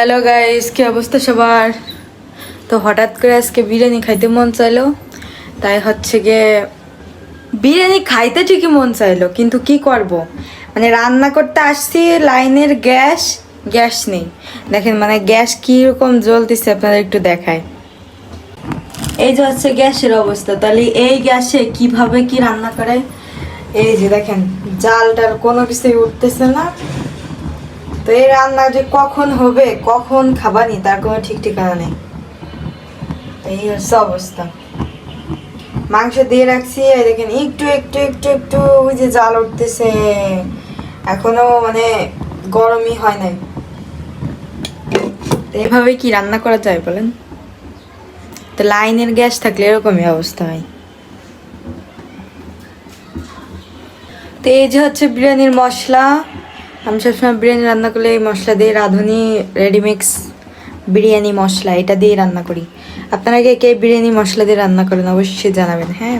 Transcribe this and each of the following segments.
Hello guys কি অবস্থা সবার? তো হঠাৎ করে আজকে বিরিয়ানি খাইতে মন চাইলো। তাই হচ্ছে গিয়ে বিরিয়ানি খাইতে ঠিকই মন চাইলো, কিন্তু কি করব? মানে রান্না করতে আসছি, লাইনের গ্যাস গ্যাস নেই। দেখেন মানে গ্যাস কীরকম জ্বলতেছে আপনাদের একটু দেখায় এই যে হচ্ছে গ্যাসের অবস্থা, তাহলে এই গ্যাসে কীভাবে কি রান্না করে? এই যে দেখেন জালটার কোনো কিছুই উঠতেছে না। তো এই রান্না যে কখন হবে, কখন খাবানি, তার কোনো ঠিক ঠিকানা নেই। এই হচ্ছে অবস্থা। মাংস দিয়ে রাখছি, এই দেখেন একটু একটু একটু একটু, ওই যে জাল উঠতেছে। এখনও মানে গরমই হয় নাই। তো এভাবে কি রান্না করা যায় বলেন? তো লাইনের গ্যাস থাকলে এরকমই অবস্থা হয়। তো এই যে হচ্ছে বিরিয়ানির মশলা। আমি সবসময় বিরিয়ানি রান্না করলে এই মশলা দিয়ে রাঁধুনি রেডিমিক্স বিরিয়ানি মশলা, এটা দিয়ে রান্না করি। আপনারা কে কে বিরিয়ানি মশলা দিয়ে রান্না করেন অবশ্যই জানাবেন হ্যাঁ?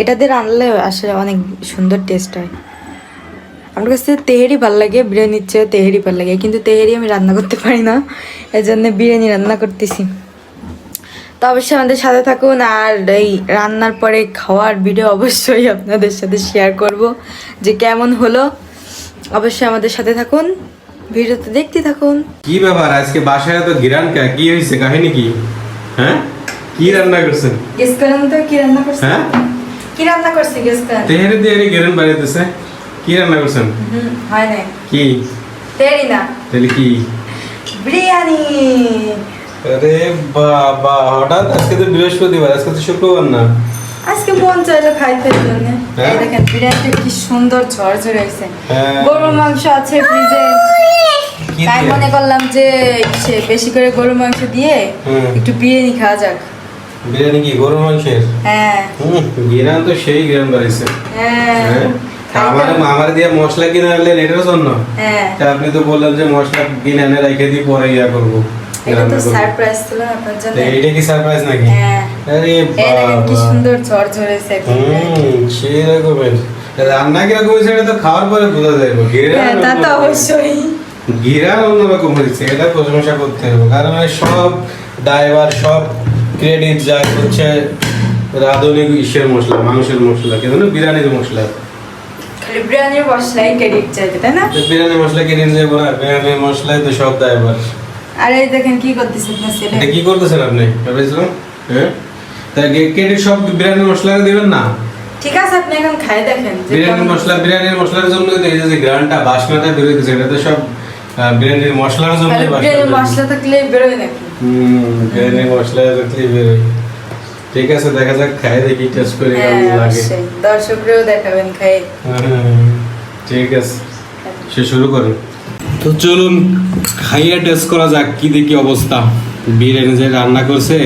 এটা দিয়ে রান্নালে আসলে অনেক সুন্দর টেস্ট হয়। আমার কাছে তেহেরি ভালো লাগে, বিরিয়ানির চেয়ে তেহেরি ভালো লাগে, কিন্তু তেহেরি আমি রান্না করতে পারি না এই জন্য বিরিয়ানি রান্না করতেছি। তো অবশ্যই আমাদের সাথে থাকুন, আর এই রান্নার পরে খাওয়ার ভিডিও অবশ্যই আপনাদের সাথে শেয়ার করব, যে কেমন হলো। অবশ্যই আমাদের সাথে থাকুন ভিডিওতে দেখতে থাকুন। কি ব্যাপার? আজকে বাসায় তো গিরান কা? কি হয়েছে? কাহিনী কি? হ্যাঁ? কি রান্না করছেন? গেস করেন তো কি রান্না করছে হ্যাঁ? কি রান্না করছে গেস করেন? তেহারি তেহারি গিরান বাড়িতেছে কি রান্না করছেন? হুম, হয় না কি? তেরি না। তাহলে কি? বিরিয়ানি। আরে বাবা হঠাৎ আজকে তো বৃহস্পতিবার আজকে তো শুক্রবার না। আজকে মন চাইলো খাইতে জন্য দেখেন বিরিয়ানিটা কি সুন্দর ঝরঝরে হয়েছে। হ্যাঁ। গরুর মাংস আছে ফ্রিজে। তাই মনে করলাম যে সে বেশি করে গরুর মাংস দিয়ে একটু বিরিয়ানি খাওয়া যাক। বিরিয়ানি কি গরু মাংসের? হ্যাঁ। গিরান তো সেই গিরান বাড়িছে হ্যাঁ। হ্যাঁ। আমার আমার দিয়ে মশলা কিনে আনলেন এটার জন্য? হ্যাঁ। আপনি তো বললেন যে মশলা কিনে এনে রেখে দিয়ে পরে ইয়া করব। এটা তো সারপ্রাইজ ছিল আপনার জন্য। তো কি সারপ্রাইজ নাকি? হ্যাঁ। আরে এই কি সুন্দর ঝরঝরে হয়েছে হুম সেই রকমের রান্না কীরকম হয়েছে এটা তো খাওয়ার পরে বোঝা যাবে হ্যাঁ তা তো অবশ্যই। গিরার অন্যরকম হয়েছে এটা প্রশংসা করতে হবে। কারণ সব ড্রাইভার সব ক্রেডিট যায় হচ্ছে রাঁধুনি ইসের মশলা মাংসের মশলা কিন্তু বিরিয়ানির মশলা। বিরিয়ানির মশলাই ক্রেডিট চাইবে তাই না? তো বিরিয়ানি মশলা কিনে যাব না বিরিয়ানির মশলাই তো সব ড্রাইভার। আর দেখেন কি আপনার ছেলে। এটা কি করতেছেন আপনি? ভেবেছিলাম হ্যাঁ? তা ক্রেডিট সব বিরিয়ানি মশলা দিবেন না? ঠিক আছে আপনি এখন খাই দেখেন যে বিরিয়ানির মশলা বিরিয়ানির মশলার জন্য এই যে গ্রানটা বাসনাটা বেরোইতেছে এটা তো সব বিরিয়ানির মশলার জন্য বিরিয়ানির মশলা থাকলে বেরোয় নাকি? হুম বিরিয়ানির মশলা থাকলে বেরোয় ঠিক আছে দেখা যাক খাই দেখি টেস্ট করে হ্যাঁ কেমন লাগে। অবশ্যই। দর্শকরেও দেখাবেন খাই। ঠিক আছে সে শুরু করুন। তো চলুন খাইয়ে টেস্ট করা যাক কি দেখি অবস্থা। বিরিয়ানি যে রান্না করছে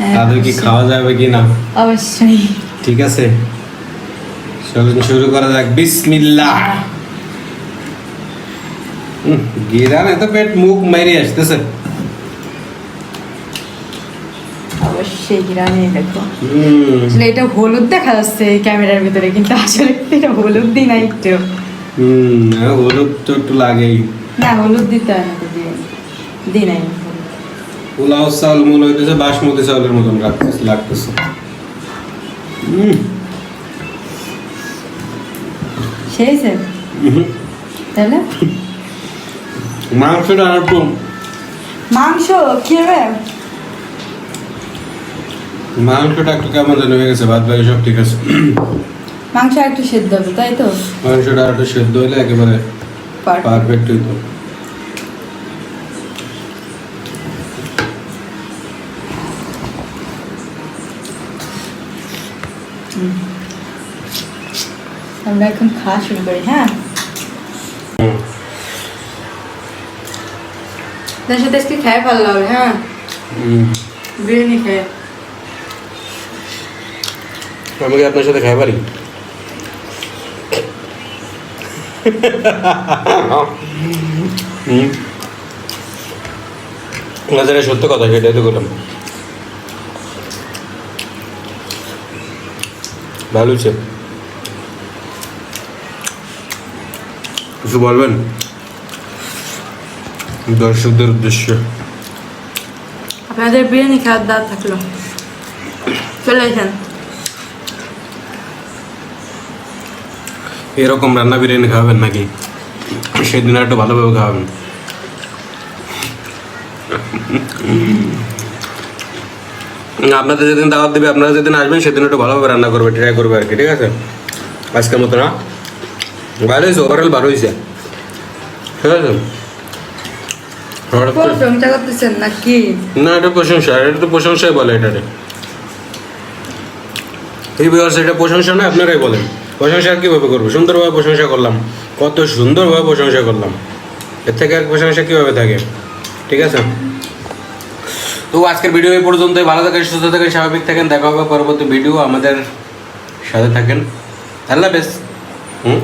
হ্যাঁ, তাদের কি। খাওয়া যাবে কি না? অবশ্যই। ঠিক আছে। চলুন শুরু করা যাক। বিসমিল্লাহ। গিরান এত পেট মুখ মেরে আসতেছে। অবশ্যই গ্রামে দেখো। আসলে এটা হলুদ দেখা যাচ্ছে ক্যামেরার ভিতরে কিন্তু আসলে এটা হলুদ দিই না একটু। হুম হলুদ তো একটু লাগেই। না হলুদ দিতে হয় না তো দিই নাই পোলাও মনে হইতেছে বাসমতি চাউলের মতন লাগতেছে লাগতেছে। সেই স্যার? তাহলে? মাংসটা আর একটু মাংস কি মাংসটা একটু কেমন যেন হয়ে গেছে বাদ বাকি সব ঠিক আছে। মাংস একটু সেদ্ধ হবে তাই তো? মাংসটা আর একটু সেদ্ধ হলে একেবারে Perfect. পারফেক্ট হইতো আমরা এখন খাওয়া শুরু করি হ্যাঁ হুম। তার সাথে আজকে খাই ভালো লাগবে হ্যাঁ হুম। বিরিয়ানি খেয়ে আমি কি আপনার সাথে খাই পারি না যেটা সত্য কথা সেটাই তো করলাম ভালো হচ্ছে কিছু বলবেন? দর্শকদের উদ্দেশ্যে। আপনাদের বিরিয়ানি খাওয়ার দাওয়াত থাকল। চলে আসেন। এরকম রান্না বিরিয়ানি খাওয়াবেন নাকি? সেদিন একটু ভালোভাবে খাওয়াবেন। না, আপনাদের যেদিন দাওয়াত দেবে আপনারা যেদিন আসবেন সেদিন একটু ভালোভাবে রান্না করবে ট্রাই করবে আর কি ঠিক আছে? আজকের মতো না? ভালো হয়েছে ওভারঅল ভালো হয়েছে। ঠিক আছে? না এটা প্রশংসা এটা তো প্রশংসাই বলে এটারে। এই প্রশংসা না আপনারাই বলেন। প্রশংসা কীভাবে করব? সুন্দরভাবে প্রশংসা করলাম। কত সুন্দরভাবে প্রশংসা করলাম। এর থেকে আর প্রশংসা কীভাবে থাকে? ঠিক আছে? তো আজকের ভিডিও এই পর্যন্তই। ভালো থাকেন, সুস্থ থাকেন, স্বাভাবিক থাকেন। দেখা হবে পরবর্তী ভিডিও আমাদের সাথে থাকেন। আল্লাহ বেশ হুম?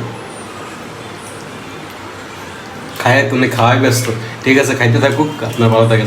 খায়, তুমি খাওয়াই ব্যস্ত। ঠিক আছে, খাইতে থাকুক। আপনার ভালো থাকেন।